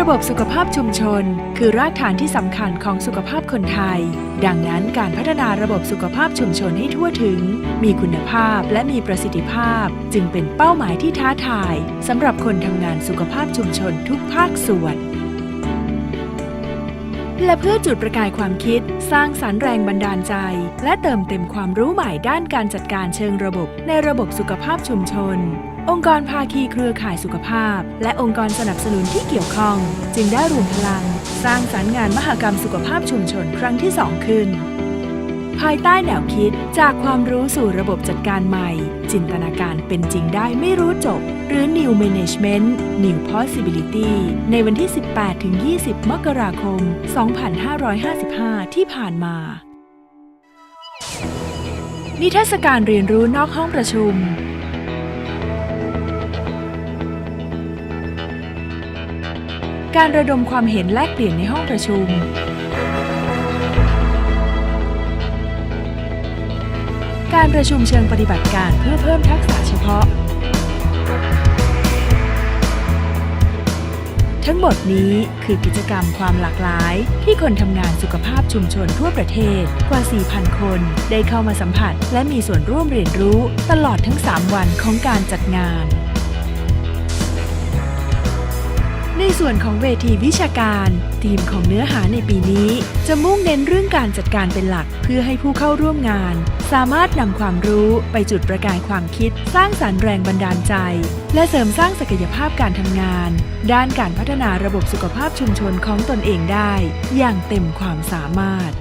ระบบสุขภาพชุมชน คือรากฐานที่สำคัญของสุขภาพคนไทย ดังนั้นการพัฒนาระบบสุขภาพชุมชนให้ทั่วถึง มีคุณภาพและมีประสิทธิภาพ จึงเป็นเป้าหมายที่ท้าทายสำหรับคนทำงานสุขภาพชุมชนทุกภาคส่วนและเพื่อจุดประกายความคิด สร้างสรรค์แรงบันดาลใจ และเติมเต็มความรู้ใหม่ด้านการจัดการเชิงระบบในระบบสุขภาพชุมชน องค์กรภาคีเครือข่ายสุขภาพ และองค์กรสนับสนุนที่เกี่ยวข้อง จึงได้รวมพลัง สร้างสรรค์งานมหกรรมสุขภาพชุมชนครั้งที่ 2 ขึ้น ภายใต้แนวคิดจากความรู้สู่ระบบจัดการใหม่ จินตนาการเป็นจริงได้ไม่รู้จบ หรือ New Management New Possibility ในวันที่ 18-20 มกราคม 2555 ที่ผ่านมานิทรรศการเรียนรู้นอกห้องประชุม การระดมความเห็นแลกเปลี่ยนในห้องประชุม การประชุมเชิงปฏิบัติการเพื่อเพิ่มทักษะเฉพาะ ทั้งหมดนี้คือกิจกรรมความหลากหลาย ที่คนทำงานสุขภาพชุมชนทั่วประเทศกว่า 4,000 คน ได้เข้ามาสัมผัส และมีส่วนร่วมเรียนรู้ตลอดทั้ง 3 วันของการจัดงาน ในส่วนของเวทีวิชาการ ทีมของเนื้อหาในปีนี้ จะมุ่งเน้นเรื่องการจัดการเป็นหลักเพื่อให้ผู้เข้าร่วมงาน สามารถนำความรู้ไปจุดประกายความคิด สร้างสารรค์แรงบันดาลใจ และเสริมสร้างศักยภาพการทำงาน ด้านการพัฒนาระบบสุขภาพชุมชนของตนเองได้ อย่างเต็มความสามารถ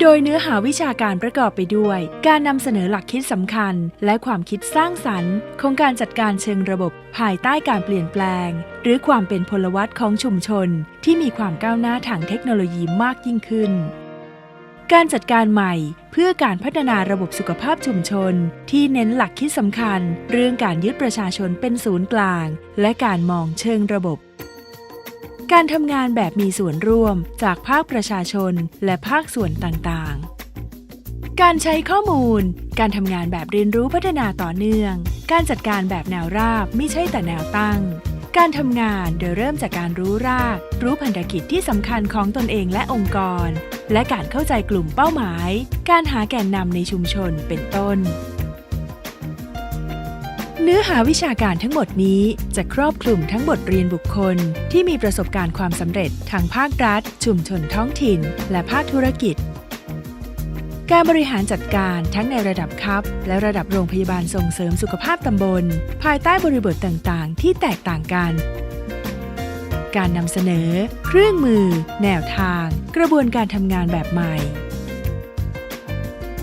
โดยเนื้อหาวิชาการประกอบไปด้วย การนำเสนอหลักคิดสำคัญ และความคิดสร้างสรรค์ของการจัดการเชิงระบบภายใต้การเปลี่ยนแปลง หรือความเป็นพลวัตของชุมชน ที่มีความก้าวหน้าทางเทคโนโลยีมากยิ่งขึ้น การจัดการใหม่เพื่อการพัฒนาระบบสุขภาพชุมชน ที่เน้นหลักคิดสำคัญ เรื่องการยึดประชาชนเป็นศูนย์กลาง และการมองเชิงระบบ การทำงานแบบมีส่วนร่วมจากภาคประชาชนและภาคส่วนต่างๆ การใช้ข้อมูล การทำงานแบบเรียนรู้พัฒนาต่อเนื่อง การจัดการแบบแนวราบไม่ใช่แต่แนวตั้ง การทำงานโดยเริ่มจากการรู้ราก รู้พันธกิจที่สำคัญของตนเองและองค์กร และการเข้าใจกลุ่มเป้าหมาย การหาแกนนำในชุมชนเป็นต้น เนื้อหาวิชาการทั้งหมดนี้จะครอบคลุมทั้งบทเรียนบุคคล ที่มีประสบการณ์ความสำเร็จทางภาครัฐ ชุมชนท้องถิ่น และภาคธุรกิจ การบริหารจัดการทั้งในระดับคับ และระดับโรงพยาบาลส่งเสริมสุขภาพตำบล ภายใต้บริบทต่างๆ ที่แตกต่างกัน การนำเสนอ เครื่องมือ แนวทาง กระบวนการทำงานแบบใหม่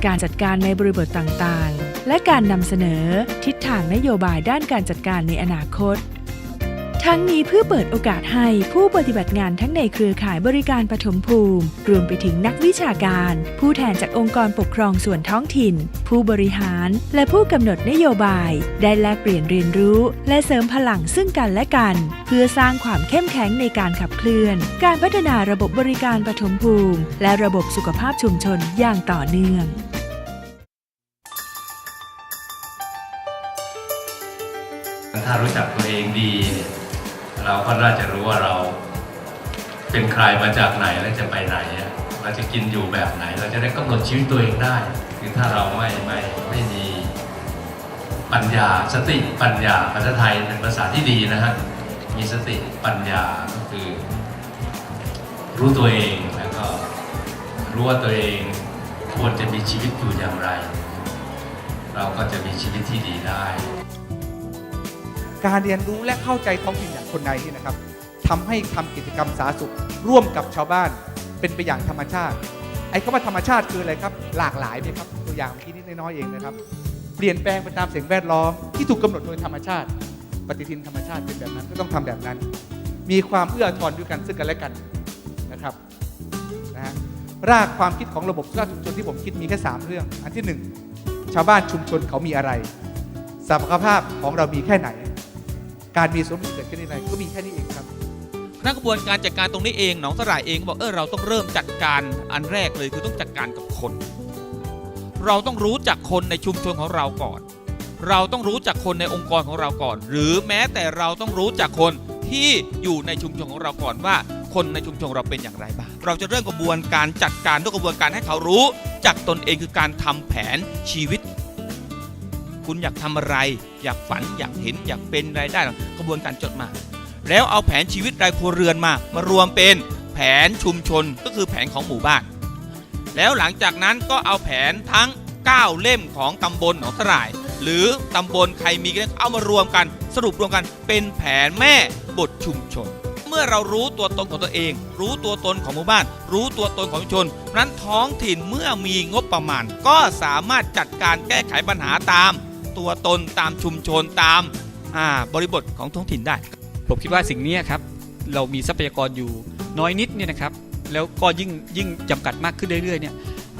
การจัดการในบริบทต่างๆ และการนำเสนอทิศทางนโยบายด้านการจัดการในอนาคต ทั้งนี้เพื่อเปิดโอกาสให้ผู้ปฏิบัติงานทั้งในเครือข่ายบริการปฐมภูมิ รวมไปถึงนักวิชาการ ผู้แทนจากองค์กรปกครองส่วนท้องถิ่น ผู้บริหาร และผู้กำหนดนโยบาย ได้แลกเปลี่ยนเรียนรู้ และเสริมพลังซึ่งกันและกัน เพื่อสร้างความเข้มแข็งในการขับเคลื่อน การพัฒนาระบบบริการปฐมภูมิ และระบบสุขภาพชุมชนอย่างต่อเนื่อง ถ้ารู้จักตัวเองดี เราก็น่าจะรู้ว่าเรา เป็นใครมาจากไหนและจะไปไหนเราจะกินอยู่แบบไหน เราจะได้กำหนดชีวิตตัวเองได้คือถ้าเราไม่ไม่ไม่มีปัญญาสติปัญญาภาษาไทยเป็นภาษาที่ดีนะฮะมีสติปัญญาก็คือ รู้ตัวเองแล้วก็รู้ว่าตัวเองควรจะมีชีวิตอยู่อย่างไร เราก็จะมีชีวิตที่ดีได้ การเรียนรู้และเข้าใจท้องถิ่นอย่างคนในนี่นะครับทำให้ทำกิจกรรมสาธารณสุขร่วมกับชาวบ้านเป็นไปอย่างธรรมชาติ ไอ้คำว่าธรรมชาติคืออะไรครับ หลากหลายไหมครับตัวอย่างเมื่อกี้นิดน้อยเองนะครับ เปลี่ยนแปลงไปตามเสิ่งแวดล้อมที่ถูกกำหนดโดยธรรมชาติ ปฏิทินธรรมชาติเป็นแบบนั้นก็ต้องทำแบบนั้น มีความเอื้ออาทรด้วยกันซึ่งกันและกันนะครับนะฮะรากความคิดของระบบสุขภาชุมชนที่ผมคิดมีแค่สามเรื่อง อันที่หนึ่งชาวบ้านชุมชนเขามีอะไรศักยภาพของเรามีแค่ไหน การมีส่วนร่วมเกิดขึ้นในไรก็มีแค่นี้เองครับคณะกระบวนการจัดการตรงนี้เองหนองสลายเองบอกเออเราต้องเริ่มจัดการอันแรกเลยคือต้องจัดการกับคน เราต้องรู้จักคนในชุมชนของเราก่อน เราต้องรู้จักคนในองค์กรของเราก่อน หรือแม้แต่เราต้องรู้จักคนที่อยู่ในชุมชนของเราก่อนว่า คนในชุมชนเราเป็นอย่างไรบ้างเราจะเริ่มกระบวนการจัดการด้วยกระบวนการให้เขารู้จากตนเองคือการทำแผนชีวิต คุณอยากทำอะไร อยากฝันอยากเห็นอยากเป็นรายได้กระบวนการจดมา แล้วเอาแผนชีวิตรายครัวเรือนมา มารวมเป็นแผนชุมชนก็คือแผนของหมู่บ้าน แล้วหลังจากนั้นก็เอาแผนทั้ง 9 เล่มของตำบลหนองสลาย หรือตำบลใครมีกันเอามารวมกัน สรุปรวมกันเป็นแผนแม่บทชุมชน เมื่อเรารู้ตัวตนของตัวเอง รู้ตัวตนของหมู่บ้าน รู้ตัวตนของชุมชนนั้นท้องถิ่นเมื่อมีงบประมาณ ก็สามารถจัดการแก้ไขปัญหาตาม ตัวตนตามชุมชนตามาบริบทของท้องถิ่นได้ ผมคิดว่าสิ่งนี้ครับเรามีทรัพยากรอยู่น้อยนิดเนี่ยนะครับ แล้วก็ยิ่งยิ่งจำกัดมากขึ้นเรื่อยๆเนี่ย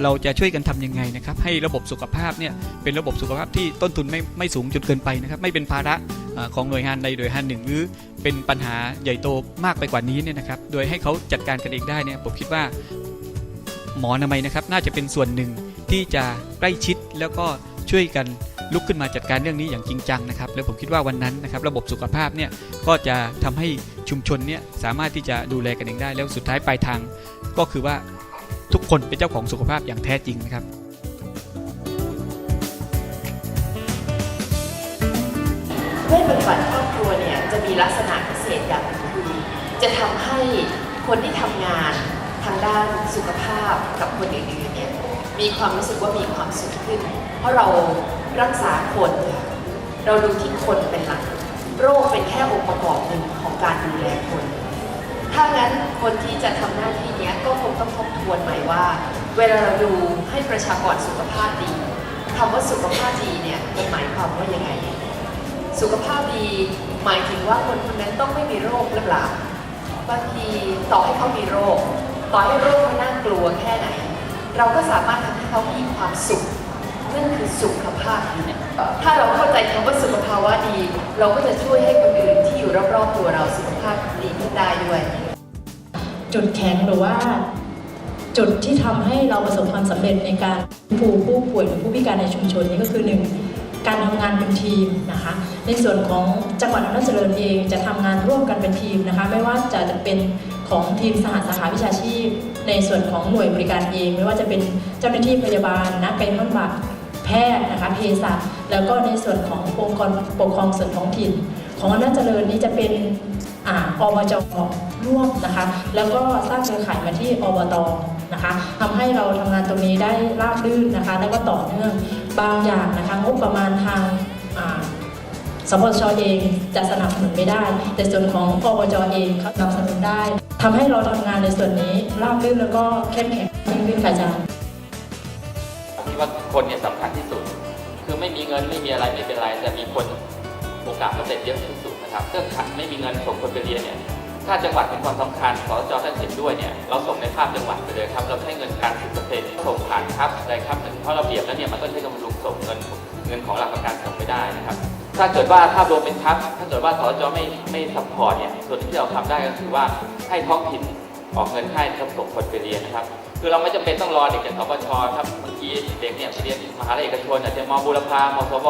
เราจะช่วยกันทำยังไงนะครับ ให้ระบบสุขภาพเนี่ยเป็นระบบสุขภาพที่ต้นทุนไม่ไม่สูงจนเกินไปนะครับ ไม่เป็นภาระของหน่วยงานใดหน่วยงานหนึ่งหรือเป็นปัญหาใหญ่โตมากไปกว่านี้เนี่ยนะครับ โดยให้เขาจัดการกันเองได้เนี่ยผมคิดว่าหมออนามัยนะครับ น่าจะเป็นส่วนหนึ่งที่จะใกล้ชิดแล้วก็ช่วยกัน ลุกขึ้นมาจัดการเรื่องนี้อย่างจริงจังนะครับ แล้วผมคิดว่าวันนั้นนะครับระบบสุขภาพเนี่ยก็จะทำให้ชุมชนเนี่ยสามารถที่จะดูแลกันเองได้ แล้วสุดท้ายปลายทาง ก็คือว่าทุกคนเป็นเจ้าของสุขภาพอย่างแท้จริงนะครับเวทปฏิบัติครอบครัวเนี่ยจะมีลักษณะพิเศษอย่างหนึ่งคือจะทำให้คนที่ทำงานทางด้านสุขภาพกับคนอื่นๆเนี่ยมีความรู้สึกว่ามีความสุขขึ้น เพราะเรา รักษาคนเราดูที่คนเป็นหลัก โรคเป็นแค่องค์ประกอบหนึ่งของการดูแลคน ถ้างั้นคนที่จะทำหน้าที่นี้ก็คงต้องทบทวนใหม่ว่า เวลาเราดูให้ประชากรสุขภาพดีคำว่าสุขภาพดีเนี่ยมันหมายความว่ายังไง สุขภาพดีหมายถึงว่าคนคนนั้นต้องไม่มีโรคหรือเปล่าบางทีต่อให้เขามีโรค ต่อให้โรคมันน่ากลัวแค่ไหน เราก็สามารถทำให้เขามีความสุข นั่นคือสุขภาพดีถ้าเราเข้าใจคำว่าสุขภาวะดี เราก็จะช่วยให้คนอื่นที่อยู่รอบๆตัวเราสุขภาพดีขึ้นได้ด้วย จุดแข็งหรือว่า จุดที่ทำให้เราประสบความสำเร็จในการฟื้ผู้ป่วยหรือผู้พิการในชุมชนนี้ก็คือหนึ่งการทำงานเป็นทีมนะคะ ในส่วนของจังหวัดอำนาจเจริญเองจะทำงานร่วมกันเป็นทีมนะคะ ไม่ว่าจะจะเป็นของทีมสหสาขาวิชาชีพ ในส่วนของหน่วยบริการเอง ไม่ว่าจะเป็นเจ้าหน้าที่พยาบาลนักกายภาพบำบัด แพทย์นะคะเภสัชแล้วก็ในส่วนขององค์กรปกครองส่วนท้องถิ่น ของอำนาจเจริญนี้จะเป็นออบจร่วมนะคะ แล้วก็สร้างเครือข่ายมาที่อบตนะคะทำให้เราทำงานตรงนี้ได้ราบรื่นนะคะ แล้วก็ต่อเนื่องบางอย่างนะคะงบประมาณทางสปชเองจะสนับสนุนไม่ได้ แต่ส่วนของอบจเองเขาสนับสนุนได้ทำให้เราทำงานในส่วนนี้ราบรื่นแล้วก็เข้มแข็งยิ่งขึ้นค่ะอาจารย์ ผมคิดว่าคนเนี่ยสำคัญที่สุด คือไม่มีเงินไม่มีอะไรไม่เป็นไร แต่มีคนโอกาสสำเร็จเยอะที่สุดนะครับถ้าขาดไม่มีเงินส่งคนไปเรียนเนี่ยถ้าจังหวัดเป็นความสำคัญสจท่านเห็นด้วยเนี่ยเราส่งในภาพจังหวัดไปเลยครับเราใช้เงินการสิบเปอร์เซ็นต์ส่งผ่านครับใดครับหนึ่งเพราะระเบียบแล้วเนี่ยมันก็ใช้กำลังส่งเงินเงินของหลักประกันส่งไม่ได้นะครับถ้าเกิดว่าภาพรวมเป็นครับ ถ้าเกิดว่าสจไม่ไม่ซัพพอร์ตเนี่ยส่วนที่เราทำได้ก็คือว่าให้ท้องถิ่น ออกเงินให้ครับส่งคนไปเรียนนะครับ คือเราไม่จำเป็นต้องรอเด็กจากสปชครับบางทีเด็กเนี่ยไปเรียนมหาลัยเอกชนอาจจะมบูรพามสว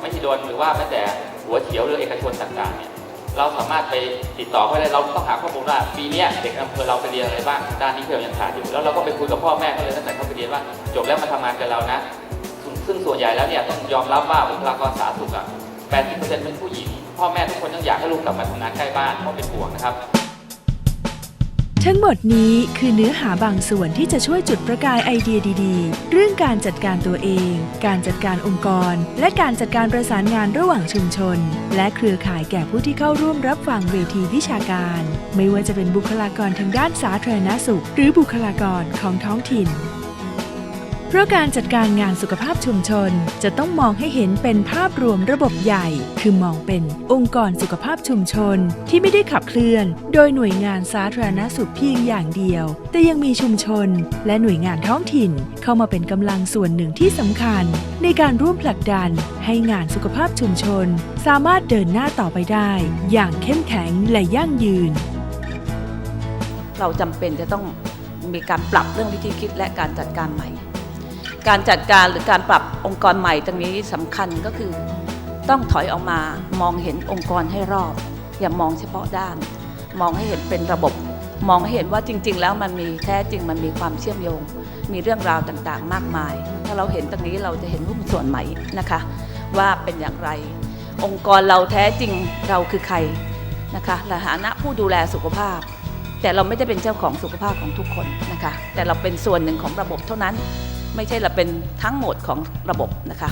ไมหิดลหรือว่าแม้แต่หัวเฉียวหรือเอกชนต่างๆเนี่ยเราสามารถไปติดต่อเขาได้เราต้องหาข้อมูลว่าปีนี้เด็กอำเภอเราไปเรียนอะไรบ้างด้านนี้ที่เรายังขาดอยู่แล้วเราก็ไปคุยกับพ่อแม่เขาเลยตั้งแต่เขาไปเรียนว่า จบแล้วมาทำงานกับเรานะ ซึ่งส่วนใหญ่แล้วเนี่ยต้องยอมรับว่าบุคลากรสาธารณสุขอะ80%เป็นผู้หญิงพ่อแม่ทุกคนยังอยากให้ลูกกลับมาทำงานใกล้บ้านเพราะเป็นห่วงนะครับ ทั้งหมดนี้คือเนื้อหาบางส่วนที่จะช่วยจุดประกายไอเดียดีๆ เรื่องการจัดการตัวเอง การจัดการองค์กร และการจัดการประสานงานระหว่างชุมชน และเครือข่ายแก่ผู้ที่เข้าร่วมรับฟังเวทีวิชาการ ไม่ว่าจะเป็นบุคลากรทางด้านสาธารณสุข หรือบุคลากรของท้องถิ่น เพราะการจัดการงานสุขภาพชุมชนจะต้องมองให้เห็นเป็นภาพรวมระบบใหญ่ คือมองเป็นองค์กรสุขภาพชุมชน ที่ไม่ได้ขับเคลื่อน โดยหน่วยงานสาธารณสุขเพียงอย่างเดียว แต่ยังมีชุมชน และหน่วยงานท้องถิ่น เข้ามาเป็นกำลังส่วนหนึ่งที่สำคัญ ในการร่วมผลักดัน ให้งานสุขภาพชุมชน สามารถเดินหน้าต่อไปได้ อย่างเข้มแข็งและยั่งยืน เราจำเป็นจะต้องมีการปรับเรื่องวิธีคิดและการจัดการใหม่ การจัดการหรือการปรับองค์กรใหม่ตรงนี้สำคัญก็คือ ต้องถอยออกมามองเห็นองค์กรให้รอบ อย่ามองเฉพาะด้าน มองให้เห็นเป็นระบบ มองให้เห็นว่าจริง ๆ แล้วมันมีแท้จริงมันมีความเชื่อมโยง มีเรื่องราวต่างๆ มากมาย ถ้าเราเห็นตรงนี้เราจะเห็นหุ้นส่วนใหม่นะคะ ว่าเป็นอย่างไร องค์กรเราแท้จริงเราคือใครนะคะในฐานะผู้ดูแลสุขภาพแต่เราไม่ได้เป็นเจ้าของสุขภาพของทุกคนนะคะ แต่เราเป็นส่วนหนึ่งของระบบเท่านั้น ไม่ใช่เราเป็นทั้งหมดของระบบนะคะ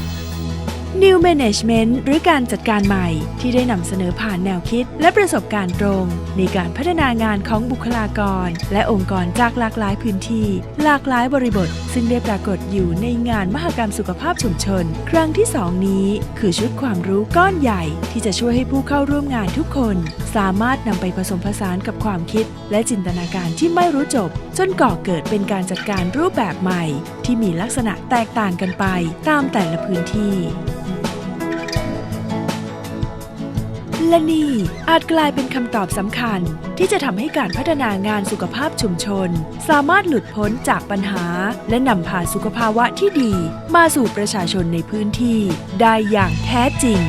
New Management หรือการจัดการใหม่ที่ได้นำเสนอผ่านแนวคิด และประสบการณ์ตรง ในการพัฒนางานของบุคลากร และองค์กรจากหลากหลายพื้นที่ หลากหลายบริบท ซึ่งได้ปรากฏอยู่ในงานมหกรรมสุขภาพชุมชน ครั้งที่ 2 นี้ คือชุดความรู้ก้อนใหญ่ ที่จะช่วยให้ผู้เข้าร่วมงานทุกคน สามารถนำไปผสมผสานกับความคิด และจินตนาการที่ไม่รู้จบ จนก่อเกิดเป็นการจัดการรูปแบบใหม่ ที่มีลักษณะแตกต่างกันไปตามแต่ละพื้นที่ และนี่อาจกลายเป็นคำตอบสำคัญ ที่จะทำให้การพัฒนางานสุขภาพชุมชน สามารถหลุดพ้นจากปัญหา และนำพาสุขภาวะที่ดี มาสู่ประชาชนในพื้นที่ ได้อย่างแท้จริง